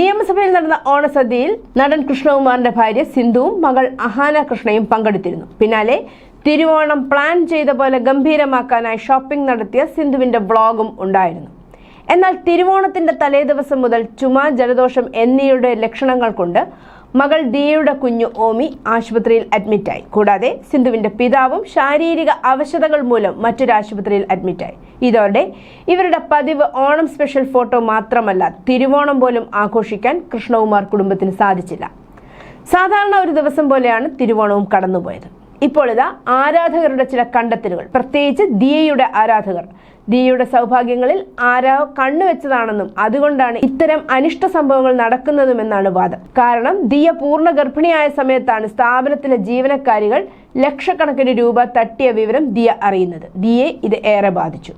നിയമസഭയിൽ നടന്ന ഓണസദ്യയിൽ നടൻ കൃഷ്ണകുമാറിന്റെ ഭാര്യ സിന്ധുവും മകൾ അഹാന കൃഷ്ണയും പങ്കെടുത്തിരുന്നു. പിന്നാലെ തിരുവോണം പ്ലാൻ ചെയ്ത പോലെ ഗംഭീരമാക്കാനായി ഷോപ്പിംഗ് നടത്തിയ സിന്ധുവിന്റെ വ്ളോഗും ഉണ്ടായിരുന്നു. എന്നാൽ തിരുവോണത്തിന്റെ തലേദിവസം മുതൽ ചുമ ജലദോഷം എന്നിവയുടെ ലക്ഷണങ്ങൾ കൊണ്ട് മകൾ ദിയയുടെ കുഞ്ഞു ഓമി ആശുപത്രിയിൽ അഡ്മിറ്റായി. കൂടാതെ സിന്ധുവിന്റെ പിതാവും ശാരീരിക അവശതകൾ മൂലം മറ്റൊരു ആശുപത്രിയിൽ അഡ്മിറ്റായി. ഇതോടെ ഇവരുടെ പതിവ് ഓണം സ്പെഷ്യൽ ഫോട്ടോ മാത്രമല്ല തിരുവോണം പോലും ആഘോഷിക്കാൻ കൃഷ്ണകുമാർ കുടുംബത്തിന് സാധിച്ചില്ല. സാധാരണ ഒരു ദിവസം പോലെയാണ് തിരുവോണവും കടന്നുപോയത്. ഇപ്പോൾ ഇതാ ആരാധകരുടെ ചില കണ്ടെത്തലുകൾ. പ്രത്യേകിച്ച് ദിയയുടെ ആരാധകർ. ദിയയുടെ സൗഭാഗ്യങ്ങളിൽ ആരാ കണ്ണുവെച്ചതാണെന്നും അതുകൊണ്ടാണ് ഇത്തരം അനിഷ്ട സംഭവങ്ങൾ നടക്കുന്നതുമെന്നാണ് വാദം. കാരണം ദിയ പൂർണ ഗർഭിണിയായ സമയത്താണ് സ്ഥാപനത്തിലെ ജീവനക്കാരികൾ ലക്ഷക്കണക്കിന് രൂപ തട്ടിയ വിവരം ദിയ അറിയുന്നത്. ദിയെ ഇത് ഏറെ ബാധിച്ചു.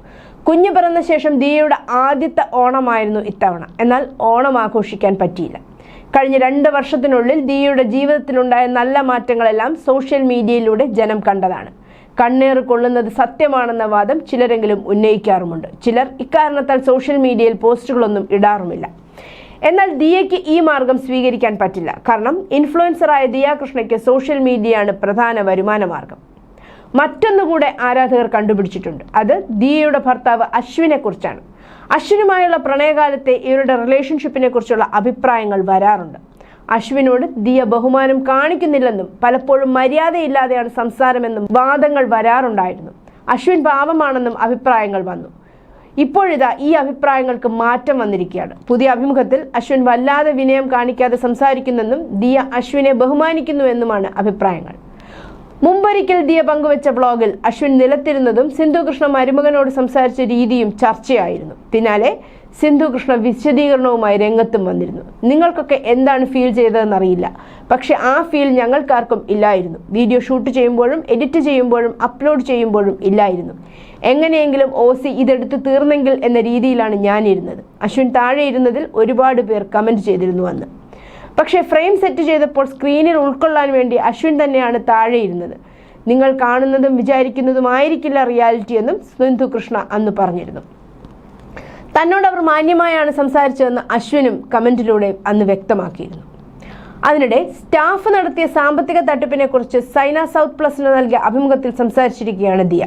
കുഞ്ഞു പിറന്ന ശേഷം ദിയയുടെ ആദ്യത്തെ ഓണമായിരുന്നു ഇത്തവണ. എന്നാൽ ഓണം ആഘോഷിക്കാൻ പറ്റിയില്ല. കഴിഞ്ഞ രണ്ട് വർഷത്തിനുള്ളിൽ ദിയയുടെ ജീവിതത്തിലുണ്ടായ നല്ല മാറ്റങ്ങളെല്ലാം സോഷ്യൽ മീഡിയയിലൂടെ ജനം കണ്ടതാണ്. കണ്ണേറ് കൊള്ളുന്നത് സത്യമാണെന്ന വാദം ചിലരെങ്കിലും ഉന്നയിക്കാറുമുണ്ട്. ചിലർ ഇക്കാരണത്താൽ സോഷ്യൽ മീഡിയയിൽ പോസ്റ്റുകളൊന്നും ഇടാറുമില്ല. എന്നാൽ ദിയയ്ക്ക് ഈ മാർഗം സ്വീകരിക്കാൻ പറ്റില്ല. കാരണം ഇൻഫ്ലുവൻസറായ ദിയ കൃഷ്ണയ്ക്ക് സോഷ്യൽ മീഡിയയാണ് പ്രധാന വരുമാന മാർഗം. മറ്റൊന്നുകൂടെ ആരാധകർ കണ്ടുപിടിച്ചിട്ടുണ്ട്. അത് ദിയയുടെ ഭർത്താവ് അശ്വിനെ കുറിച്ചാണ്. അശ്വിനുമായുള്ള പ്രണയകാലത്തെ ഇവരുടെ റിലേഷൻഷിപ്പിനെ കുറിച്ചുള്ള അഭിപ്രായങ്ങൾ വരാറുണ്ട്. അശ്വിനോട് ദിയ ബഹുമാനം കാണിക്കുന്നില്ലെന്നും പലപ്പോഴും മര്യാദയില്ലാതെയാണ് സംസാരമെന്നും വാദങ്ങൾ വരാറുണ്ടായിരുന്നു. അശ്വിൻ പാപമാണെന്നും അഭിപ്രായങ്ങൾ വന്നു. ഇപ്പോഴിതാ ഈ അഭിപ്രായങ്ങൾക്ക് മാറ്റം വന്നിരിക്കുകയാണ്. പുതിയ അഭിമുഖത്തിൽ അശ്വിൻ വല്ലാതെ വിനയം കാണിക്കാതെ സംസാരിക്കുന്നെന്നും ദിയ അശ്വിനെ ബഹുമാനിക്കുന്നുവെന്നുമാണ് അഭിപ്രായങ്ങൾ. മുമ്പൊരിക്കൽ ദിയ പങ്കുവച്ച വ്ളോഗിൽ അശ്വിൻ നിലത്തിരുന്നതും സിന്ധു കൃഷ്ണ മരുമകനോട് സംസാരിച്ച രീതിയും ചർച്ചയായിരുന്നു. പിന്നാലെ സിന്ധു കൃഷ്ണ വിശദീകരണവുമായി രംഗത്തും വന്നിരുന്നു. നിങ്ങൾക്കൊക്കെ എന്താണ് ഫീൽ ചെയ്തതെന്ന് അറിയില്ല പക്ഷെ ആ ഫീൽ ഞങ്ങൾക്കാർക്കും ഇല്ലായിരുന്നു. വീഡിയോ ഷൂട്ട് ചെയ്യുമ്പോഴും എഡിറ്റ് ചെയ്യുമ്പോഴും അപ്ലോഡ് ചെയ്യുമ്പോഴും ഇല്ലായിരുന്നു. എങ്ങനെയെങ്കിലും ഒ സി ഇതെടുത്ത് തീർന്നെങ്കിൽ എന്ന രീതിയിലാണ് ഞാനിരുന്നത്. അശ്വിൻ താഴെ ഇരുന്നതിൽ ഒരുപാട് പേർ കമന്റ് ചെയ്തിരുന്നു അന്ന്. പക്ഷേ ഫ്രെയിം സെറ്റ് ചെയ്തപ്പോൾ സ്ക്രീനിൽ ഉൾക്കൊള്ളാൻ വേണ്ടി അശ്വിൻ തന്നെയാണ് താഴെയിരുന്നത് നിങ്ങൾ കാണുന്നതും വിചാരിക്കുന്നതുമായിരിക്കില്ല റിയാലിറ്റി എന്നും സിന്ധു കൃഷ്ണ അന്ന് പറഞ്ഞിരുന്നു. തന്നോട് അവർ മാന്യമായാണ് സംസാരിച്ചതെന്ന് അശ്വിനും കമന്റിലൂടെ അന്ന് വ്യക്തമാക്കിയിരുന്നു. അതിനിടെ സ്റ്റാഫ് നടത്തിയ സാമ്പത്തിക തട്ടിപ്പിനെ കുറിച്ച് സൈന സൗത്ത് പ്ലസിന് നൽകിയ അഭിമുഖത്തിൽ സംസാരിച്ചിരിക്കുകയാണ് ദിയ.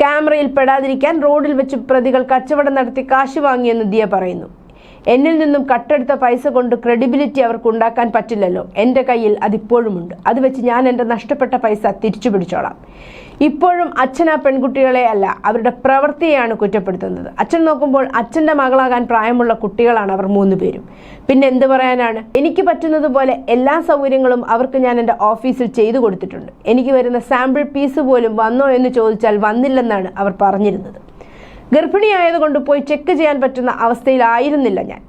ക്യാമറയിൽ പെടാതിരിക്കാൻ റോഡിൽ വെച്ച് പ്രതികൾ കച്ചവടം നടത്തി കാശ് വാങ്ങിയെന്ന് ദിയ പറയുന്നു. എന്നിൽ നിന്നും കട്ടെടുത്ത പൈസ കൊണ്ട് ക്രെഡിബിലിറ്റി അവർക്ക് ഉണ്ടാക്കാൻ പറ്റില്ലല്ലോ. എന്റെ കയ്യിൽ അതിപ്പോഴുമുണ്ട് അത് വെച്ച് ഞാൻ എന്റെ നഷ്ടപ്പെട്ട പൈസ തിരിച്ചു പിടിച്ചോളാം. ഇപ്പോഴും അച്ഛൻ ആ പെൺകുട്ടികളെ അല്ല അവരുടെ പ്രവൃത്തിയെയാണ് കുറ്റപ്പെടുത്തുന്നത്. അച്ഛൻ നോക്കുമ്പോൾ അച്ഛന്റെ മകളാകാൻ പ്രായമുള്ള കുട്ടികളാണ് അവർ മൂന്ന് പേരും. പിന്നെ എന്ത് പറയാനാണ്? എനിക്ക് പറ്റുന്നത് പോലെ എല്ലാ സൗകര്യങ്ങളും അവർക്ക് ഞാൻ എന്റെ ഓഫീസിൽ ചെയ്തു കൊടുത്തിട്ടുണ്ട്. എനിക്ക് വരുന്ന സാമ്പിൾ പീസ് പോലും വന്നോ എന്ന് ചോദിച്ചാൽ വന്നില്ലെന്നാണ് അവർ പറഞ്ഞിരുന്നത്. ഗർഭിണിയായതുകൊണ്ട് പോയി ചെക്ക് ചെയ്യാൻ പറ്റുന്ന അവസ്ഥയിലായിരുന്നില്ല ഞാൻ.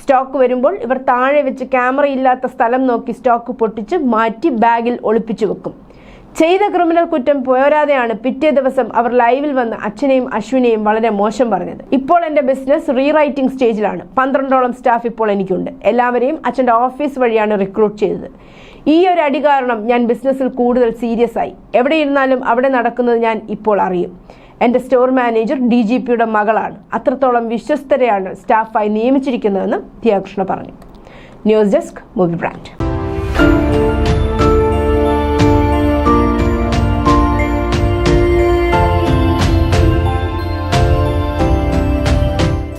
സ്റ്റോക്ക് വരുമ്പോൾ ഇവർ താഴെ വെച്ച് ക്യാമറ ഇല്ലാത്ത സ്ഥലം നോക്കി സ്റ്റോക്ക് പൊട്ടിച്ച് മാറ്റി ബാഗിൽ ഒളിപ്പിച്ചു വെക്കും. ചെയ്ത ക്രിമിനൽ കുറ്റം പോരാതെയാണ് പിറ്റേ ദിവസം അവർ ലൈവിൽ വന്ന് അച്ഛനെയും അശ്വിനെയും വളരെ മോശം പറഞ്ഞത്. ഇപ്പോൾ എന്റെ ബിസിനസ് റീറൈറ്റിംഗ് സ്റ്റേജിലാണ് പന്ത്രണ്ടോളം സ്റ്റാഫ് ഇപ്പോൾ എനിക്കുണ്ട്. എല്ലാവരെയും അച്ഛന്റെ ഓഫീസ് വഴിയാണ് റിക്രൂട്ട് ചെയ്തത്. ഈ ഒരു അടി കാരണം ഞാൻ ബിസിനസ്സിൽ കൂടുതൽ സീരിയസ് ആയി. എവിടെ ഇരുന്നാലും അവിടെ നടക്കുന്നത് ഞാൻ ഇപ്പോൾ അറിയും. എന്റെ സ്റ്റോർ മാനേജർ ഡി ജി പിയുടെ മകളാണ്. അത്രത്തോളം വിശ്വസ്തരെയാണ് സ്റ്റാഫായി നിയമിച്ചിരിക്കുന്നതെന്നും ദിയാകൃഷ്ണ പറഞ്ഞു. News desk movie brand.